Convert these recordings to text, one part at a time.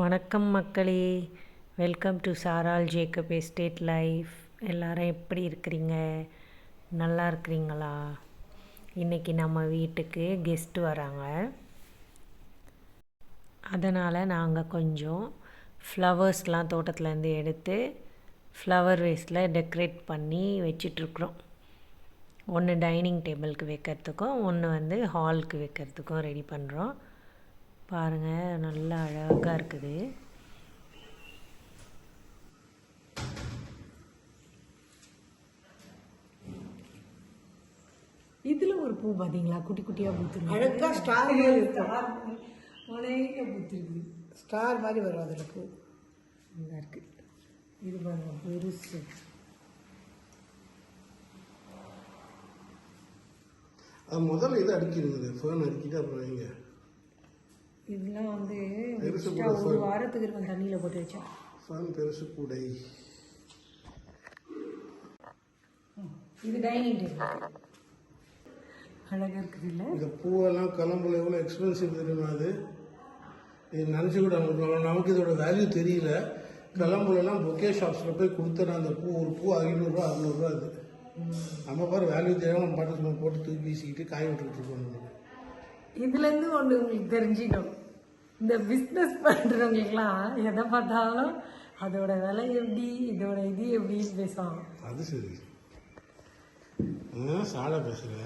வணக்கம் மக்களே. Welcome to Saral Jacob estate life எல்லாரும் எப்படி இருக்கிறீங்க? நல்லா இருக்கிறீங்களா? இன்றைக்கி நம்ம வீட்டுக்கு கெஸ்ட்டு வராங்க. அதனால் நாங்கள் கொஞ்சம் ஃப்ளவர்ஸ்லாம் தோட்டத்துலேருந்து எடுத்து ஃப்ளவர் வேஸில் டெக்கரேட் பண்ணி வச்சிட்ருக்குறோம் ஒன்று டைனிங் டேபிளுக்கு வைக்கிறதுக்கும் ஒன்று வந்து ஹாலுக்கு வைக்கிறதுக்கும் ரெடி பண்ணுறோம் பாருங்கள் நல்லா அழகாக இருக்குது. இதில் ஒரு பூ பார்த்தீங்களா குட்டி குட்டியாக பூத்துருக்கு. அழகா ஸ்டார் மாதிரி இருக்கும் அழகாக பூத்துருக்கு ஸ்டார் மாதிரி வரும் அதில் பூ. நல்லா இருக்குது இது பாருங்க பெருசு. முதல்ல இது அடிக்கிறது ஃபேன் அடிக்கிட்டு அப்புறம் வைங்க. இதெல்லாம் வந்து ஒரு வாரத்துக்கு இருக்கும் தண்ணியில் போட்டு வச்சா ஃபேன் பெருசு கூடை. இது டைனிங் டேபிள் அழகாக இருக்குது இல்லை? இந்த பூவெல்லாம் கிளம்புல எவ்வளோ எக்ஸ்பென்சிவ் தெரியுமா அது? இது நினச்சி கூட நமக்கு நமக்கு இதோட வேல்யூ தெரியல. கிளம்புலலாம் பொக்கே ஷாப்ஸில் போய் கொடுத்துறேன் அந்த பூ. ஒரு பூ ஐநூறுரூவா அறநூறுவா அது. நம்ம பாரு வேல்யூ தெரியாம நம்ம பாட்டு போட்டு தூக்கி வீசிக்கிட்டு காய விட்டுக்கிட்டு இருக்கோம் இதுலேருந்து ஒன்று உங்களுக்கு தெரிஞ்சிடும். இந்த பிஸ்னஸ் பண்ணுறவங்களுக்குலாம் எதை பார்த்தாலும் அதோட விலை எப்படி இதோட இது எப்படின்னு பேசுவாங்க. அது சரி. சாலை பேசுகிற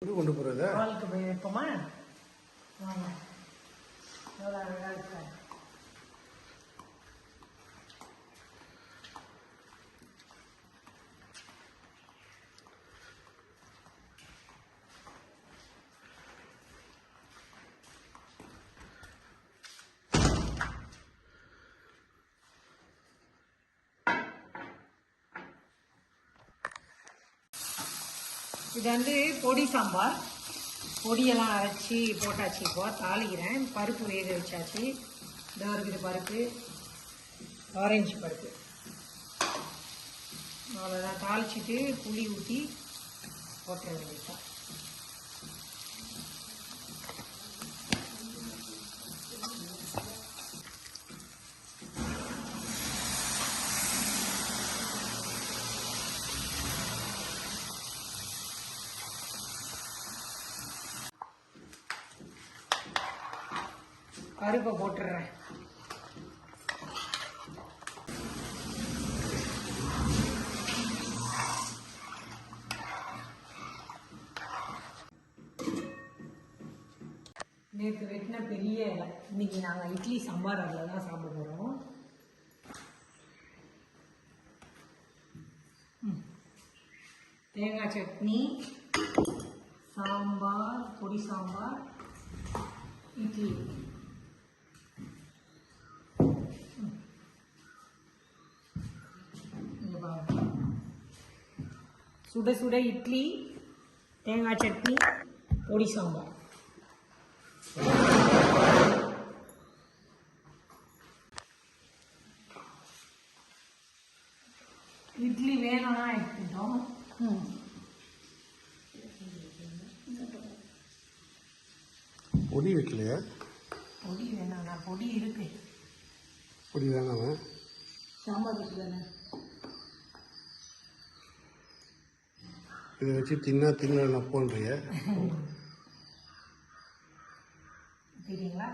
எங்கே கொண்டு போகிறத ஹாலுக்கு போய் வைப்போமா? எவ்வளோ அழகாக இருக்கா இது வந்து பொடி சாம்பார். பொடியெல்லாம் அரைச்சி போட்டாச்சு இப்போ. தாளிக்கிறேன். பருப்பு வேக வச்சாச்சு. இதோ இருக்குது பருப்பு. ஆரஞ்சு பருப்பு. அவ்வளோதான் தாளிச்சிட்டு புளி ஊற்றி போட்டுற வேண்டியதுதான் பருப்பை போட்டுடுறேன். நேற்று வெட்டின பெரிய இலை. இன்னைக்கு நாங்கள் இட்லி சாம்பார் அதில் தான் சாப்பிட போகிறோம் தேங்காய் சட்னி சாம்பார் பொடி சாம்பார் இட்லி. சுட சுட இட்லி தேங்காய் சட்னி பொடி சாம்பார். இட்லி வேணும்னா எடுத்துட்டோம். ம். பொடி வைக்கலையா? பொடி வேணாண்ணா பொடி இருக்கு. பொடி வேணாமா? சாம்பார் இருக்கு இதை வச்சு தின்னா தின்ன நப்போன்றிய தெரியுங்களா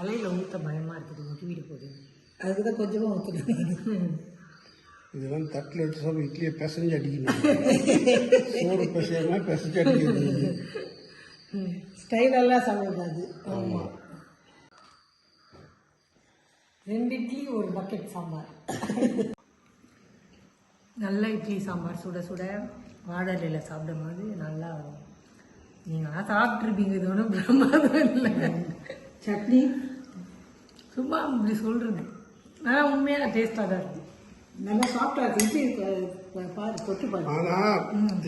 இலையில ஊற்ற பயமாக இருக்குது. ஊற்றிவிட்டு போகுது அதுக்கு தான் கொஞ்சமாக ஊற்றணும் இதெல்லாம் தட்டில் வச்சு சாப்பிட இட்லியை பிசைஞ்சு அடிக்கணும். சோறு பிசையாம பிசைஞ்சு அடிக்கணும். ஸ்டைலெல்லாம் சாப்பிடாது ஆமாம் ரெண்டு இட்லி ஒரு பக்கெட் சாம்பார். நல்ல இட்லி சாம்பார் சுட சுட வாழை இலையில சாப்பிடும்போது நல்லா நீங்களாம் சாப்பிட்ருப்பீங்க இது ஒன்றும் பிரமாதம் இல்லை. சட்னி? சும்மா இப்படி சொல்கிறது ஆனால் உண்மையாக டேஸ்ட்டாக தான் இருக்குது நல்லா ப- ப- பாரு தொட்டு பாரு. ஆனால்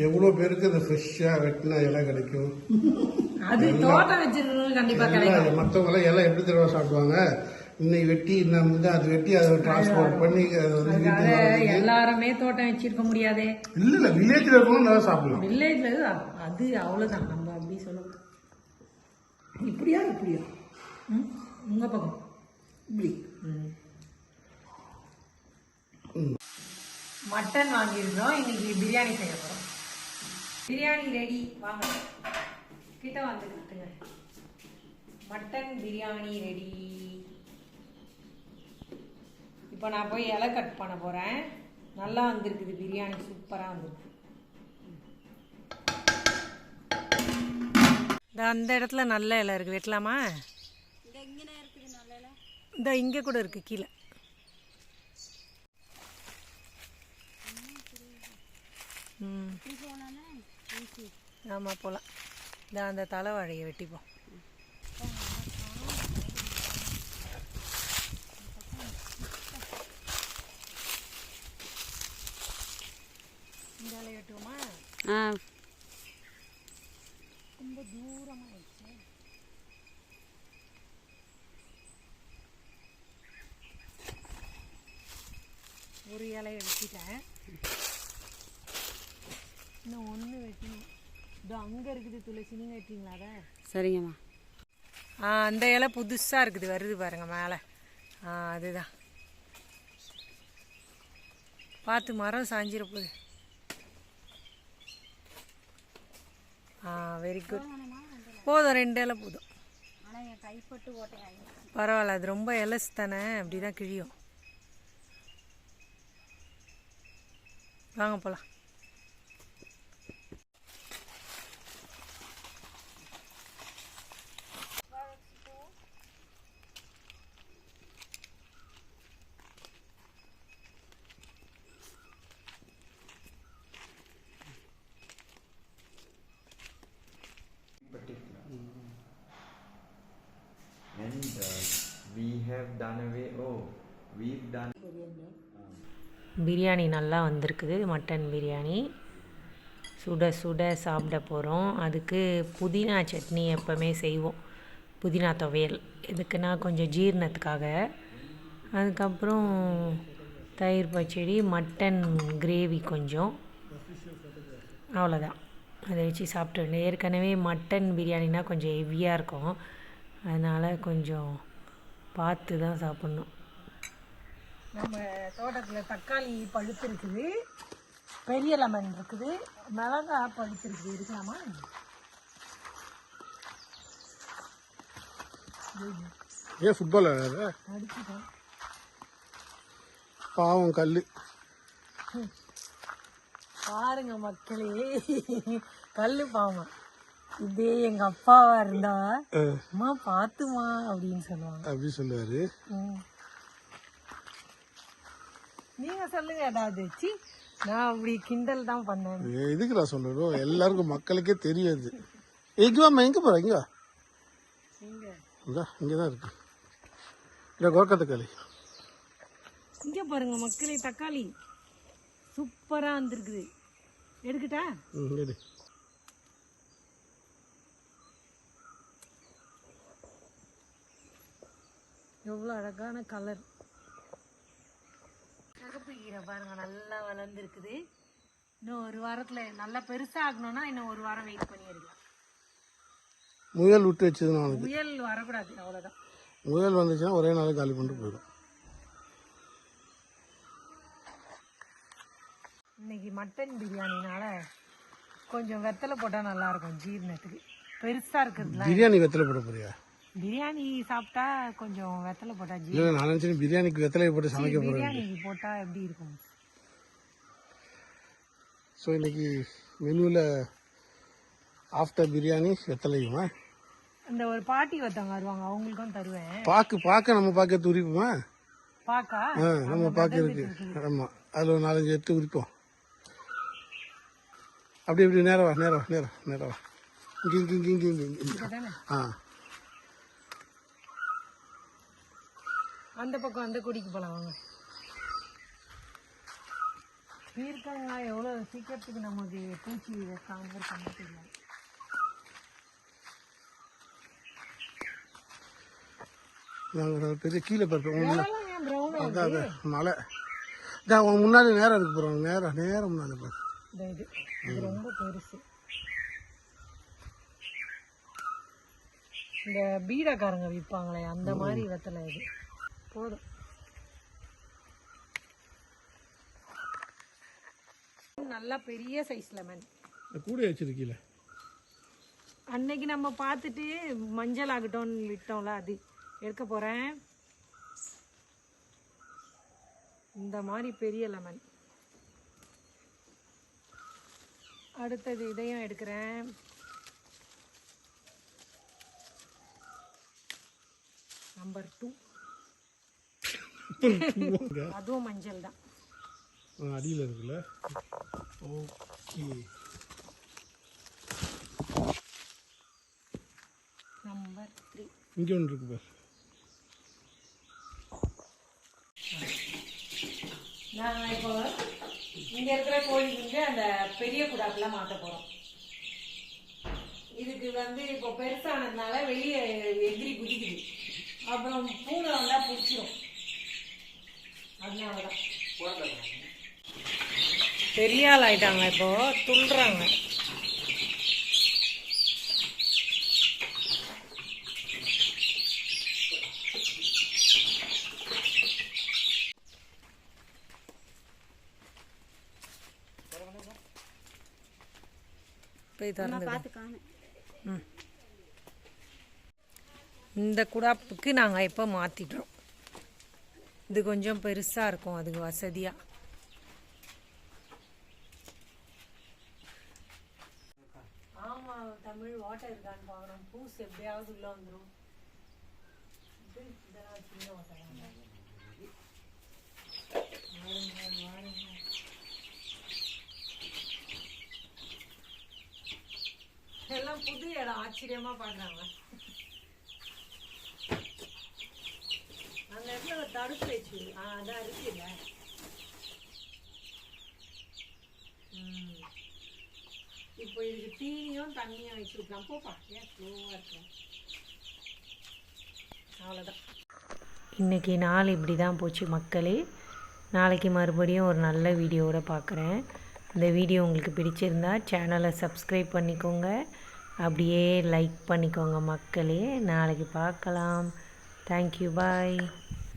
எவ்வளோ பேருக்கு அந்த ஃப்ரெஷ்ஷாக வெட்டின இலை கிடைக்கும்? அது தோட்டம் வச்சிருக்கவங்க கண்டிப்பாக கிடைக்கும். மற்றவங்களாம் இலை எப்படி தெரியுமா சாப்பிடுவாங்க? இன்னைக்கு வெட்டி இன்னும் வந்து அது வெட்டி அதை டிரான்ஸ்போர்ட் பண்ணி அதை வந்து வீட்டுக்கு எல்லாருமே தோட்டம் வச்சிருக்க முடியாதே. இல்லை இல்லை வில்லேஜில் இருக்கவங்க நல்லா சாப்பிடலாம். வில்லேஜ்ல அது அவ்வளோதான் நம்ம அப்படி சொல்ல இப்படியா இப்படியா? ம்? உங்கள் பக்கம். இப்படி. மட்டன் வாங்கியிருந்தோம். இன்னைக்கு பிரியாணி செய்ய போகிறோம் பிரியாணி ரெடி வாங்க. கிட்ட வந்து கட்டுங்க மட்டன் பிரியாணி ரெடி இப்போ நான் போய் இலை கட் பண்ண போகிறேன் நல்லா வந்திருக்குது பிரியாணி சூப்பராக வந்திருக்கு. இந்த அந்த இடத்துல நல்ல இலை இருக்குது வெட்டலாமா இந்த இங்கே கூட இருக்குது கீழே. ம் ஆமாம் போகலாம் இந்த அந்த தலைவாழையை வெட்டிப்போம். இந்த இலையை வெட்டுவோமா ஆ. ரொம்ப தூரமாகிடுச்சு ஒரு இலையை வெட்டிட்டேன். இன்னும் ஒன்று வெட்டணும். இதோ அங்கே இருக்குது துளசி. நீங்கள் வெட்டிங்களா அதை? சரிங்கம்மா. ஆ அந்த இலை புதுசாக இருக்குது. வருது பாருங்க மேலே. ஆ அதுதான். பார்த்து மரம் சாஞ்சிட போகுது. ஆ வெரி குட் போதும் ரெண்டு இலை போதும். பரவாயில்ல அது ரொம்ப எலசு தானே அப்படி தான் கிழியும். வாங்க போகலாம் பிரியாணி நல்லா வந்திருக்குது மட்டன் பிரியாணி. சுட சுட சாப்பிட போகிறோம் அதுக்கு புதினா சட்னி எப்போவுமே செய்வோம். புதினா துவையல். எதுக்குன்னா கொஞ்சம் ஜீரணத்துக்காக. அதுக்கப்புறம் தயிர் பச்சடி மட்டன் கிரேவி கொஞ்சம். அவ்வளோதான் அதை வச்சு சாப்பிட்டு ஏற்கனவே மட்டன் பிரியாணினா கொஞ்சம் ஹெவியாக இருக்கும். அதனால் கொஞ்சம் பார்த்து தான் சாப்பிட்ணும். நம்ம தோட்டத்தில் தக்காளி பழுத்து இருக்குது பெரிய லெமன் இருக்குது. மிளகா பழுத்து இருக்குது இருக்கலாமா? ஏன் ஃபுட்பால் அடிச்சுட்டேன் பாவம் கல் பாருங்க மக்களே. கல்லு பாவம். இதே எங்க அப்பாவா இருந்தா அம்மா பாத்துமா அப்படின்னு சொல்லுவாங்க. அப்படி சொல்லுவாரு. நீங்க சொல்லுங்க ஏதாவது. சி நான் அப்படி கிண்டல் தான் பண்ணேன். எதுக்கு நான் சொல்லணும் எல்லாருக்கும் மக்களுக்கே தெரியாது எங்க வாம்மா எங்க போற? இங்க இந்தா இங்கே தான் இருக்கு. இல்லை கோர்க்கா தக்காளி. இங்க பாருங்க மக்களே தக்காளி. சூப்பரா வந்திருக்குது. எடுக்கட்டா? ம் எடு. எவ்வளோ அழகான கலர் சிகப்பு கீரை பாருங்க நல்லா வளர்ந்துருக்குது. இன்னும் ஒரு வாரத்தில் நல்லா பெருசாக ஆகணும்னா இன்னும் ஒரு வாரம் வெயிட் பண்ணி எடுக்கலாம் முயல் விட்டு வச்சதுன்னா அவனுக்கு. முயல் வரக்கூடாது அவ்வளோதான் முயல் வந்துச்சுன்னா ஒரே நாள் காலி பண்ணிட்டு போயிடும். இன்னைக்கு மட்டன் பிரியாணினால கொஞ்சம் வெத்தலை போட்டால் நல்லா இருக்கும் ஜீரணத்துக்கு. பெருசாக இருக்கிறதுல பிரியாணி வெத்தலை போட போறியா? பிரியாணி சாப்பிட்டா கொஞ்சம் வெத்தலை போட்டால் ஜீ. இல்லை நான் நினச்சேன் பிரியாணிக்கு வெத்தலையை போட்டு சமைக்க போகிறேன் பிரியாணிக்கு போட்டால் எப்படி இருக்கும்? ஸோ இன்னைக்கு மெனுவில் ஆஃப்டர் பிரியாணி வெத்தலையுமா? இந்த ஒரு பாட்டி ஒருத்தவங்க வருவாங்க அவங்களுக்கும் தருவேன். பாக்கு பார்க்க நம்ம பார்க்க உரிப்போமா? பாக்கா? ஆ நம்ம பார்க்க இருக்கு. ஆமாம் அதில் ஒரு நாலஞ்சு எடுத்து உரிப்போம். அப்படி இப்படி நேரம் வா நேரம் வா நேரம் நேரம் வா. இங்கே இங்கே இங்கே இங்கே இங்கே ஆ. அந்த பக்கம் அந்த கொடிக்கு போகலாம் வாங்க. பீர்க்கங்காய் எவ்வளோ சீக்கிரத்துக்கு நமக்கு பூச்சி தெரியாது நாங்கள் ஒரு பெரிய கீழே பார்ப்போம் அதான் மலை. இதான் உன் முன்னாடி நேரம் இருக்கு போகிறோம் நேரம் நேரம் முன்னாடி பாரு. ரொம்ப பெருசு. இந்த பீடாக்காரங்க விற்பாங்களே அந்த மாதிரி வெத்தலை இது. போதும். நல்லா பெரிய சைஸ் லெமன் கூட வச்சிருக்கீல அன்னைக்கு நம்ம பார்த்துட்டு மஞ்சள் ஆகட்டும்னு விட்டோம்ல அது. எடுக்க போகிறேன் இந்த மாதிரி பெரிய லெமன் அடுத்தது இதையும் எடுக்கிறேன். நம்பர் டூ அதுவும் மஞ்சள் தான் அடியில் இருக்குல்ல? ஓகே. நம்பர் த்ரீ இங்கே ஒன்று இருக்கு பாரு. நாங்கள் இப்போ இங்கே இருக்கிற கோழிக்கு அந்த பெரிய குடாக்கெல்லாம் மாற்ற போகிறோம் இதுக்கு வந்து இப்போ பெருசானதுனால வெளியே எகிரி குதிக்குது. அப்புறம் பூனை வந்தால் பிடிச்சிரும். பெரிய ஆள் ஆயிட்டாங்க இப்போ துள்ளுறாங்க. போய் திறந்து இந்த குடாப்புக்கு நாங்கள் இப்போ மாற்றிட்டோம் இது கொஞ்சம் பெருசாக இருக்கும் அதுக்கு வசதியாக ஆமாம் தமிழ் வாட்டர் இருக்கான்னு பார்க்கணும். பூஸ் எப்படியாவது உள்ளே வந்துடும் இதெல்லாம் சின்ன வாட்டர் எல்லாம் புது இடம் ஆச்சரியமா பாக்குறாங்க. அந்த இடத்துல வச்சு ஆ, அதான் இருக்குல்ல இப்போ இதுக்கு தீனியும் தண்ணியும் வச்சுருக்கலாம் போப்பா ஏன் ஸ்லோவாக இருக்கும் அவ்வளோதான் இன்றைக்கி நாள் இப்படி தான் போச்சு மக்களே நாளைக்கு மறுபடியும் ஒரு நல்ல வீடியோவோட பார்க்குறேன் இந்த வீடியோ உங்களுக்கு பிடிச்சிருந்தா சேனலை சப்ஸ்கிரைப் பண்ணிக்கோங்க. அப்படியே லைக் பண்ணிக்கோங்க மக்களே. நாளைக்கு பார்க்கலாம். Thank you bye